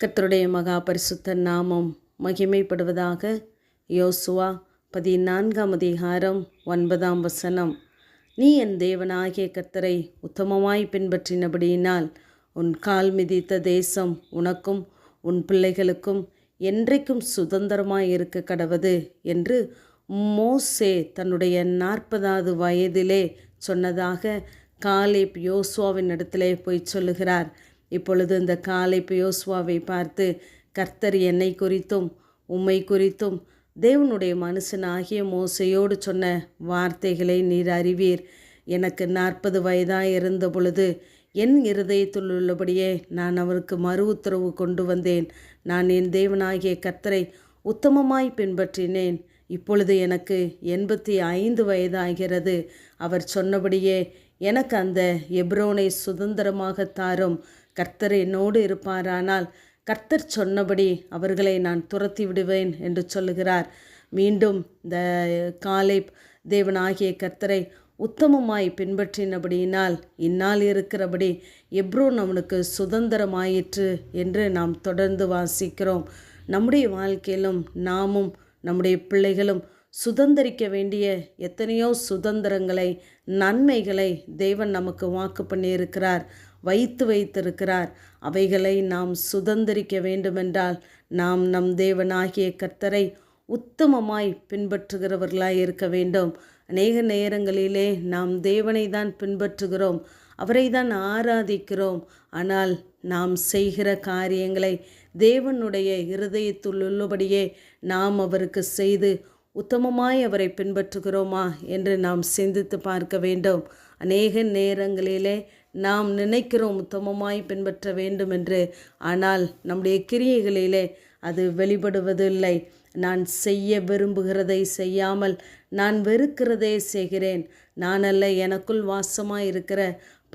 கர்த்தருடைய மகா பரிசுத்த நாமம் மகிமைப்படுவதாக யோசுவா பதினான்காம் அதிகாரம் ஒன்பதாம் வசனம். நீ என் தேவனாகிய கர்த்தரை உத்தமமாய் பின்பற்றினபடியினால் உன் கால் மிதித்த தேசம் உனக்கும் உன் பிள்ளைகளுக்கும் என்றைக்கும் சுதந்திரமாய் இருக்க கடவது என்று மோசே தன்னுடைய நாற்பதாவது வயதிலே சொன்னதாக காலேப் யோசுவாவின் இடத்திலே போய் சொல்லுகிறார். இப்பொழுது இந்த காலை பியோஸ்வாவை பார்த்து கர்த்தர் என்னை குறித்தும் உம்மை குறித்தும் தேவனுடைய மனுஷனாகிய மோசையோடு சொன்ன வார்த்தைகளை நீர் அறிவீர். எனக்கு நாற்பது வயதாக இருந்த பொழுது என் இருதயத்தில் உள்ளபடியே நான் அவருக்கு மறு உத்தரவு கொண்டு வந்தேன். நான் என் தேவனாகிய கர்த்தரை உத்தமமாய் பின்பற்றினேன். இப்பொழுது எனக்கு எண்பத்தி ஐந்து வயதாகிறது. அவர் சொன்னபடியே எனக்கு அந்த எப்ரோனை சுதந்திரமாக தாரும். கர்த்தர் என்னோடு இருப்பாரானால் கர்த்தர் சொன்னபடி அவர்களை நான் துரத்தி விடுவேன் என்று சொல்லுகிறார். மீண்டும் இந்த காலை தேவனாகிய கர்த்தரை உத்தமமாய் பின்பற்றினபடியினால் இந்நாள் இருக்கிறபடி எப்ரோன் அவனுக்கு சுதந்திரமாயிற்று என்று நாம் தொடர்ந்து வாசிக்கிறோம். நம்முடைய வாழ்க்கையிலும் நாமும் நம்முடைய பிள்ளைகளும் சுதந்திரிக்க வேண்டிய எத்தனையோ சுதந்திரங்களை நன்மைகளை தேவன் நமக்கு வாக்கு பண்ணியிருக்கிறார் வைத்து வைத்திருக்கிறார். அவைகளை நாம் சுதந்திரிக்க வேண்டுமென்றால் நாம் நம் தேவனாகிய கர்த்தரை உத்தமமாய் பின்பற்றுகிறவர்களாய் இருக்க வேண்டும். அநேக நேரங்களிலே நாம் தேவனை தான் பின்பற்றுகிறோம். அவரை தான் ஆராதிக்கிறோம். ஆனால் நாம் செய்கிற காரியங்களை தேவனுடைய இருதயத்துள்ளபடியே நாம் அவருக்கு செய்து உத்தமமாய் அவரை பின்பற்றுகிறோமா என்று நாம் சிந்தித்து பார்க்க வேண்டும். அநேக நேரங்களிலே நாம் நினைக்கிறோம் உத்தமமாய் பின்பற்ற வேண்டும் என்று. ஆனால் நம்முடைய கிரியைகளிலே அது வெளிப்படுவதில்லை. நான் செய்ய விரும்புகிறதை செய்யாமல் நான் வெறுக்கிறதே செய்கிறேன். நான் அல்ல எனக்குள் வாசமாக இருக்கிற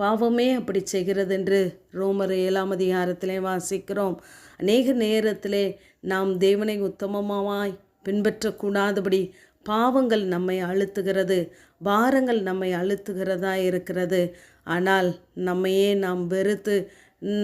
பாவமே அப்படி செய்கிறது என்று ரோமர் ஏழாம் அதிகாரத்திலே வாசிக்கிறோம். அநேக நேரத்திலே நாம் தேவனை உத்தமமாய் பின்பற்றக்கூடாதபடி பாவங்கள் நம்மை அழுத்துகிறது பாரங்கள் நம்மை அழுத்துகிறதா இருக்கிறது. ஆனால் நம்மையே நாம் வெறுத்து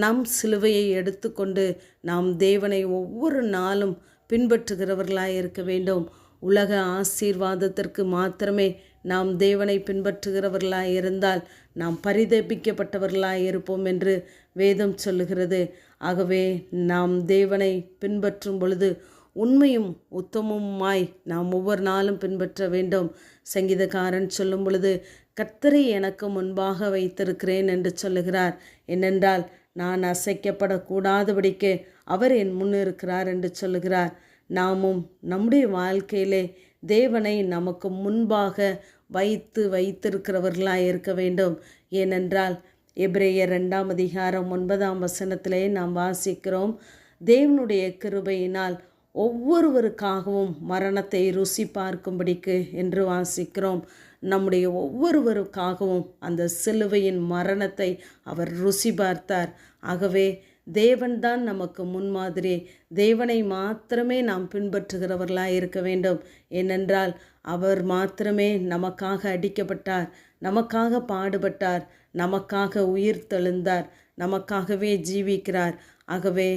நம் சிலுவையை எடுத்துக்கொண்டு நாம் தேவனை ஒவ்வொரு நாளும் பின்பற்றுகிறவர்களாய் இருக்க வேண்டும். உலக ஆசீர்வாதத்திற்கு மாத்திரமே நாம் தேவனை பின்பற்றுகிறவர்களாய் இருந்தால் நாம் பரிதபிக்கப்பட்டவர்களாய் இருப்போம் என்று வேதம் சொல்லுகிறது. ஆகவே நாம் தேவனை பின்பற்றும் பொழுது உண்மையும் உத்தமுமாய் நாம் ஒவ்வொரு நாளும் பின்பற்ற வேண்டும். சங்கீதக்காரன் சொல்லும் பொழுது கர்த்தரை எனக்கு முன்பாக வைத்திருக்கிறேன் என்று சொல்லுகிறார். என்னென்றால் நான் அசைக்கப்படக்கூடாதபடிக்கு அவர் என் முன் இருக்கிறார் என்று சொல்லுகிறார். நாமும் நம்முடைய வாழ்க்கையிலே தேவனை நமக்கு முன்பாக வைத்து வைத்திருக்கிறவர்களாக இருக்க வேண்டும். ஏனென்றால் எப்ரேயர் ரெண்டாம் அதிகாரம் ஒன்பதாம் வசனத்திலே நாம் வாசிக்கிறோம் தேவனுடைய கிருபையினால் ஒவ்வொருவருக்காகவும் மரணத்தை ருசி பார்க்கும்படிக்கு என்று வாசிக்கிறோம். நம்முடைய ஒவ்வொருவருக்காகவும் அந்த சிலுவையின் மரணத்தை அவர் ருசி பார்த்தார். ஆகவே தேவன்தான் நமக்கு முன்மாதிரி. தேவனை மாத்திரமே நாம் பின்பற்றுகிறவர்களாக இருக்க வேண்டும். ஏனென்றால் அவர் மாத்திரமே நமக்காக அடிக்கப்பட்டார். நமக்காக பாடுபட்டார். நமக்காக உயிர் தெழுந்தார். நமக்காகவே ஜீவிக்கிறார். ஆகவே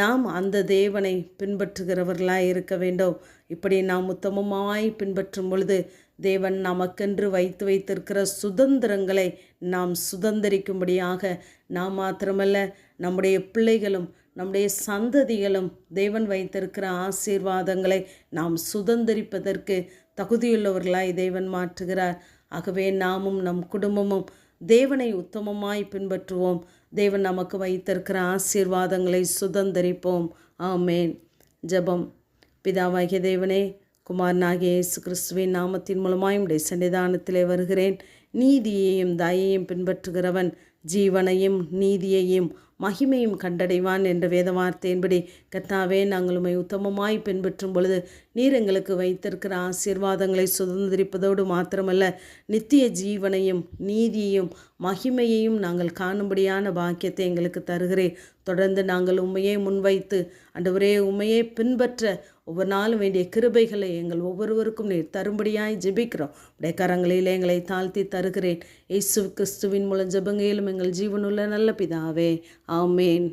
நாம் அந்த தேவனை பின்பற்றுகிறவர்களாக இருக்க வேண்டும். இப்படி நாம் உத்தமமாய் பின்பற்றும் பொழுது தேவன் நமக்கென்று வைத்து வைத்திருக்கிற சுதந்திரங்களை நாம் சுதந்திரிக்கும்படியாக நாம் மாத்திரமல்ல நம்முடைய பிள்ளைகளும் நம்முடைய சந்ததிகளும் தேவன் வைத்திருக்கிற ஆசீர்வாதங்களை நாம் சுதந்திரிப்பதற்கு தகுதியுள்ளவர்களாய் தேவன் மாற்றுகிறார். ஆகவே நாமும் நம் குடும்பமும் தேவனை உத்தமமாய் பின்பற்றுவோம். தேவன் நமக்கு வைத்திருக்கிற ஆசீர்வாதங்களை சுதந்திரிப்போம். ஆமேன். ஜபம். பிதாவாகிய தேவனே குமாரனாகிய இயேசு கிறிஸ்துவின் நாமத்தின் மூலமாய் உடைய சன்னிதானத்திலே வருகிறேன். நீதியையும் தயையும் பின்பற்றுகிறவன் ஜீவனையும் நீதியையும் மகிமையும் கண்டடைவான் என்ற வேத வார்த்தையின்படி கத்தாவே நாங்கள் உண்மை உத்தமமாய் பின்பற்றும் பொழுது நீர் எங்களுக்கு வைத்திருக்கிற ஆசீர்வாதங்களை சுதந்திரிப்பதோடு மாத்திரமல்ல நித்திய ஜீவனையும் நீதியையும் மகிமையையும் நாங்கள் காணும்படியான பாக்கியத்தை எங்களுக்கு தருகிறேன் தொடர்ந்து நாங்கள் உண்மையை முன்வைத்து அண்டவரே உண்மையை பின்பற்ற ஒவ்வொரு நாளும் வேண்டிய கிருபைகளை எங்கள் ஒவ்வொருவருக்கும் நீர் தரும்படியாய் ஜெபிக்கிறோம். உடைய கரங்களில் எங்களை தாழ்த்தி தருகிறேன் இயேசு கிறிஸ்துவின் மூலம் ஜெபங்கையிலும் எங்கள் ஜீவனுள்ள நல்ல பிதாவே ஆமேன்